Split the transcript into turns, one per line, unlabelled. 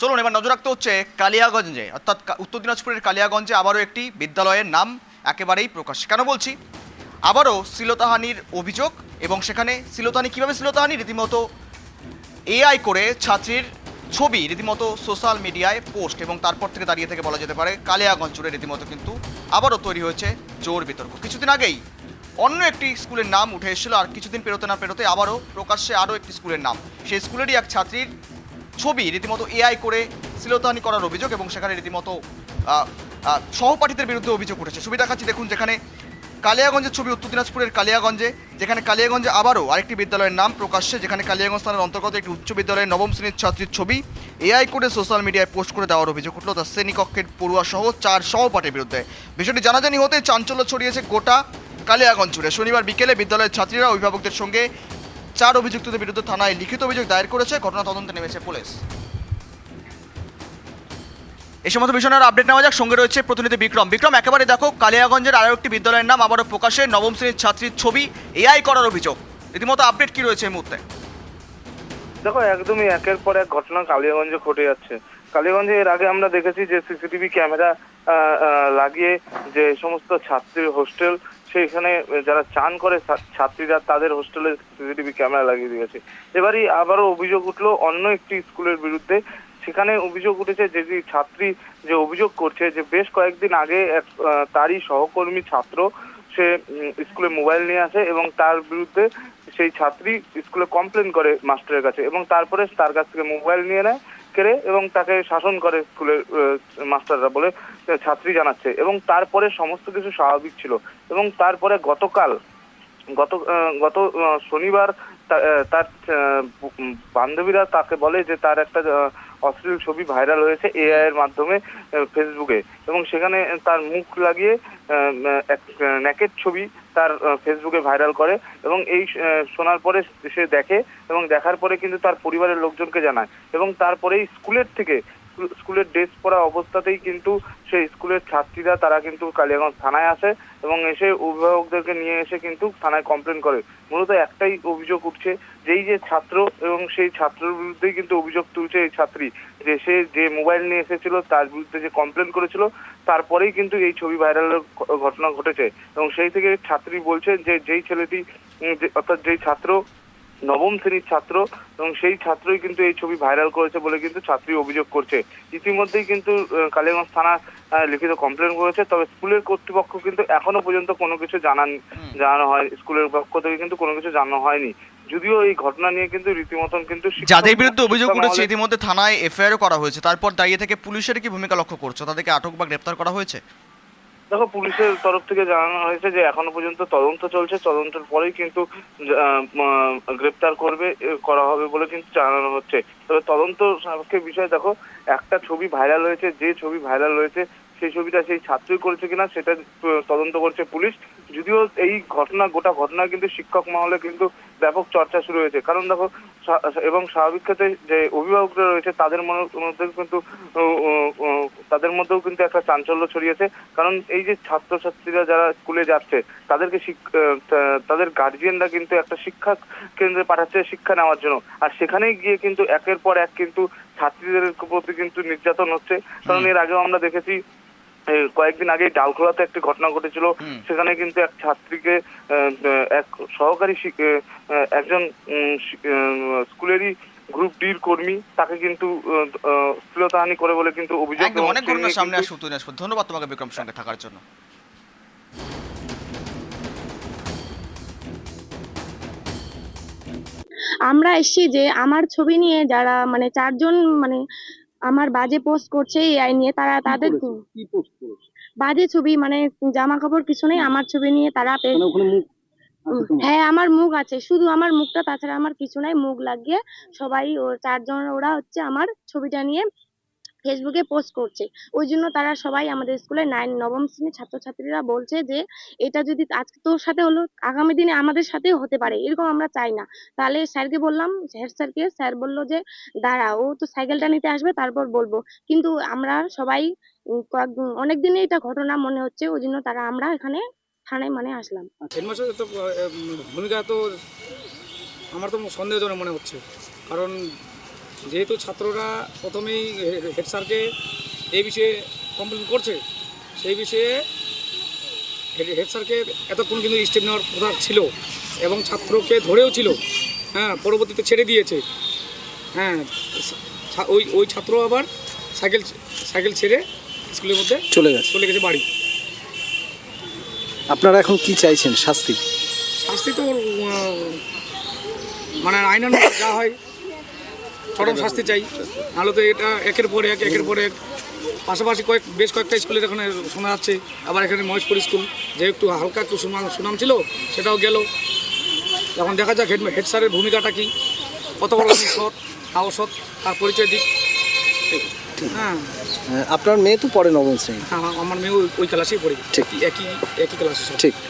চলুন, এবার নজর রাখতে হচ্ছে কালিয়াগঞ্জে, অর্থাৎ উত্তর দিনাজপুরের কালিয়াগঞ্জে আবারও একটি বিদ্যালয়ের নাম একেবারেই প্রকাশ। কেন বলছি? আবারও শ্লীলতাহানির অভিযোগ এবং সেখানে শ্লীলতাহানি, কীভাবে শ্লীলতাহানি? রীতিমতো এআই করে ছাত্রীর ছবি, রীতিমতো সোশ্যাল মিডিয়ায় পোস্ট এবং তারপর থেকে দাঁড়িয়ে থেকে বলা যেতে পারে কালিয়াগঞ্জ জুড়ে রীতিমতো কিন্তু আবারও তৈরি হয়েছে জোর বিতর্ক। কিছুদিন আগেই অন্য একটি স্কুলের নাম উঠে এসেছিল আর কিছুদিন পেরোতে না পেরোতে আবারও প্রকাশ্যে আরও একটি স্কুলের নাম। সেই স্কুলেরই এক ছাত্রীর ছবি রীতিমতো এআই করে শ্লীলতাহানি করার অভিযোগ এবং সেখানে রীতিমতো সহপাঠীদের বিরুদ্ধে অভিযোগ উঠেছে। ছবি দেখাচ্ছি, দেখুন যেখানে কালিয়াগঞ্জের ছবি উত্তর দিনাজপুরের কালিয়াগঞ্জে, যেখানে কালিয়াগঞ্জে আবারও আরেকটি বিদ্যালয়ের নাম প্রকাশ্যে, যেখানে কালিয়াগঞ্জ থানার অন্তর্গত একটি উচ্চ বিদ্যালয়ের নবম শ্রেণির ছাত্রীর ছবি এআই করে সোশ্যাল মিডিয়ায় পোস্ট করে দেওয়ার অভিযোগ উঠল। তার শ্রেণীকক্ষের পড়ুয়া সহ চার সহপাঠীর বিরুদ্ধে। বিষয়টি জানাজানি হতে চাঞ্চল্য ছড়িয়েছে গোটা কালিয়াগঞ্জ জুড়ে। শনিবার বিকেলে বিদ্যালয়ের ছাত্রীরা, অভিভাবকদের সঙ্গে চার অভিযুক্তদের বিরুদ্ধে থানায় লিখিত অভিযোগ দায়ের করেছে। ঘটনা তদন্তে নেমেছে পুলিশ। এই সমস্ত বিষয় আপডেট নেওয়া যাক। সঙ্গে রয়েছে প্রতিনিধি বিক্রম। বিক্রম, একেবারে দেখো, কালিয়াগঞ্জের আরও একটি বিদ্যালয়ের নাম আবারও প্রকাশে। নবম শ্রেণির ছাত্রীর ছবি এআই করার অভিযোগ। রীতিমতো আপডেট কি রয়েছে এই মুহূর্তে?
দেখো, একদমই একের পর এক ঘটনা কালিয়াগঞ্জে ঘটে যাচ্ছে। কালিয়াগঞ্জে এর আগে আমরা দেখেছি যে সিসিটিভি ক্যামেরা লাগিয়ে যে সমস্ত ছাত্রীর হোস্টেল সেইখানে যারা চান করে ছাত্রীরা তাদের হোস্টেলে সিসিটিভি ক্যামেরা লাগিয়ে দিয়েছে। এবারই আবারও অভিযোগ উঠল অন্য একটি স্কুলের বিরুদ্ধে। সেখানে অভিযোগ উঠেছে যে ছাত্রী যে অভিযোগ করছে যে, বেশ কয়েকদিন আগে এক তারই সহকর্মী ছাত্র সে স্কুলে মোবাইল নিয়ে আসে এবং তার বিরুদ্ধে সেই ছাত্রী স্কুলে কমপ্লেন করে মাস্টারের কাছে এবং তারপরে তার কাছ থেকে মোবাইল নিয়ে নেয়। কেড়ে এবং তাকে শাসন করে স্কুলের মাস্টাররা বলে ছাত্রী জানাচ্ছে। এবং তারপরে সমস্ত কিছু স্বাভাবিক ছিল। এবং তারপরে গতকাল, গত গত শনিবার তার বান্ধবীরা তাকে বলে যে তার একটা অশ্লীল ছবি ভাইরাল হয়েছে এআই এর মাধ্যমে ফেসবুকে। এবং সেখানে তার মুখ লাগিয়ে এক নেকেট ছবি তার ফেসবুকে ভাইরাল করে এবং এই শোনার পরে সে দেখে এবং দেখার পরে কিন্তু তার পরিবারের লোকজনকে জানায় এবং তারপরেই স্কুলের থেকে স্কুলের ড্রেস পরা অবস্থাতেই কিন্তু সেই স্কুলের ছাত্রীরা তারা কিন্তু কালিয়াগঞ্জ থানায় আসে এবং এসে অভিভাবকদেরকে নিয়ে এসে কিন্তু থানায় কমপ্লেন করে। মূলত একটাই অভিযোগ উঠছে, যেই যে ছাত্র এবং সেই ছাত্রের বিরুদ্ধেই কিন্তু অভিযোগ তুলছে এই ছাত্রী। যে সে যে মোবাইল নিয়ে এসেছিল তার বিরুদ্ধে যে কমপ্লেন করেছিল তারপরেই কিন্তু এই ছবি ভাইরালের ঘটনা ঘটেছে। এবং সেই থেকে ছাত্রী বলছে যে যেই ছেলেটি অর্থাৎ যেই ছাত্র নবম শ্রেণির ছাত্র এবং সেই ছাত্রই কিন্তু এই ছবি ভাইরাল করেছে বলে কিন্তু ছাত্রী অভিযোগ করছে। ইতিমধ্যেই কিন্তু আহ, কালিয়াগঞ্জ থানা লিখিত কমপ্লেন করেছে তবে স্কুলের কর্তৃপক্ষ কিন্তু এখনও পর্যন্ত কোনো কিছু জানান জানানো হয় স্কুলের পক্ষ থেকে কিন্তু কোনো কিছু জানানো হয়নি। যদিও এই ঘটনা নিয়ে কিন্তু রীতিমতন কিন্তু
যাদের বিরুদ্ধে অভিযোগ উঠেছে ইতিমধ্যে থানায় এফআইআরও করা হয়েছে। তারপর দাঁড়িয়ে থেকে পুলিশের কি ভূমিকা লক্ষ্য করছ? তাদেরকে আটক বা গ্রেপ্তার করা হয়েছে?
দেখো পুলিশের তরফ থেকে জানানো হয়েছে যে এখনও পর্যন্ত তদন্ত চলছে। তদন্তের পরেই কিন্তু গ্রেপ্তার করবে করা হবে বলে কিন্তু জানানো হচ্ছে। তবে তদন্ত সাপেক্ষে বিষয় দেখো একটা ছবি ভাইরাল হয়েছে যে ছবি ভাইরাল হয়েছে সেই ছবিটা সেই ছাত্রই করেছে কিনা সেটা তদন্ত করছে পুলিশ। যদিও এই ঘটনা গোটা ঘটনা কিন্তু শিক্ষক মহলে কিন্তু ব্যাপক চর্চা শুরু হয়েছে। কারণ দেখো এবং স্বাভাবিক ক্ষেত্রে যে অভিভাবকরা রয়েছে তাদের মধ্যে কিন্তু তাদের মধ্যেও কিন্তু একটা চাঞ্চল্য ছড়িয়েছে। কারণ এই যে ছাত্রছাত্রীরা যারা স্কুলে যাচ্ছে তাদেরকে তাদের গার্জিয়ানরা কিন্তু একটা শিক্ষা কেন্দ্রে পাঠাচ্ছে শিক্ষা নেওয়ার জন্য। আর সেখানেই গিয়ে কিন্তু একের পর এক কিন্তু ছাত্রীদের প্রতি কিন্তু নির্যাতন হচ্ছে। কারণ এর আগেও আমরা দেখেছি কয়েকদিন আগে ডালখোলাতে একটি ঘটনা ঘটেছিল। সেখানে কিন্তু এক ছাত্রীকে এক সহকারী একজন স্কুলেরই গ্রুপ ডির কর্মী তাকে কিন্তু শ্লীলতাহানি করে বলে কিন্তু অভিযোগ
অনেক ঘটনা সামনে
কিন্তু-
আসে উত্তর ধন্যবাদ তোমাকে বিক্রম সঙ্গে থাকার জন্য।
আমরা এসেছি যে আমার ছবি নিয়ে যারা মানে চারজন মানে আমার বাজে পোস্ট করছে এই আই নিয়ে তারা তাদের
কি পোস্ট করেছে?
বাজে ছবি মানে জামা কাপড় কিছু নেই আমার ছবি নিয়ে তারা
মানে?
হ্যাঁ আমার মুখ আছে শুধু আমার মুখটা তাছাড়া আমার কিছু নাই মুখ লাগিয়ে সবাই ও চারজন ওরা হচ্ছে আমার ছবিটা নিয়ে ফেসবুকে পোস্ট করছে। ওই জন্য তারা সবাই আমাদের স্কুলে নাইন নবম শ্রেণির ছাত্রছাত্রীরা বলছে যে, এটা যদি আজকে তোর সাথে হলো, আগামী দিনে আমাদের সাথেও হতে পারে, এরকম আমরা চাই না। তাহলে স্যারকে বললাম, হেড স্যারকে, স্যার বলল যে, দাঁড়া, ও তো সাইকেলটা নিতে আসবে, তারপর বলব। কিন্তু আমরা সবাই অনেক দিনে এটা ঘটনা মনে হচ্ছে ওই জন্য তারা আমরা এখানে থানায় মানে আসলাম।
তো ভূমিকা তো, আমার তো সন্দেহজনক মনে হচ্ছে। কারণ যেহেতু ছাত্ররা প্রথমেই হেড স্যারকে এই বিষয়ে কমপ্লেন করছে সেই বিষয়ে হেড স্যারকে এতক্ষণ কিন্তু স্টেপ নেওয়ার কথা ছিল এবং ছাত্রকে ধরেও ছিল। হ্যাঁ পরবর্তীতে ছেড়ে দিয়েছে। হ্যাঁ ওই ওই ছাত্র আবার সাইকেল সাইকেল ছেড়ে স্কুলের মধ্যে
চলে গেছে।
চলে গেছে বাড়ি।
আপনারা এখন কি চাইছেন? শাস্তি?
শাস্তি তো মানে আইনান যা হয় চরম শাস্তি চাই। নাহলে তো এটা একের পর এক একের পর এক। পাশাপাশি কয়েক বেশ কয়েকটা স্কুলের এখানে শোনা যাচ্ছে। আবার এখানে মহেশপুর স্কুল যে একটু হালকা একটু সুনাম সুনাম ছিল সেটাও গেল। এখন দেখা যাক হেড হেড স্যারের ভূমিকাটা কী। কত বড় সৎ না অসৎ তার পরিচয় দিক। হ্যাঁ।
আপনার মেয়ে তো পড়ে নবম শ্রেণি।
হ্যাঁ আমার মেয়ে ওই- ওই ক্লাসেই পড়ে।
ঠিক।
একই একই ক্লাসে
ঠিক।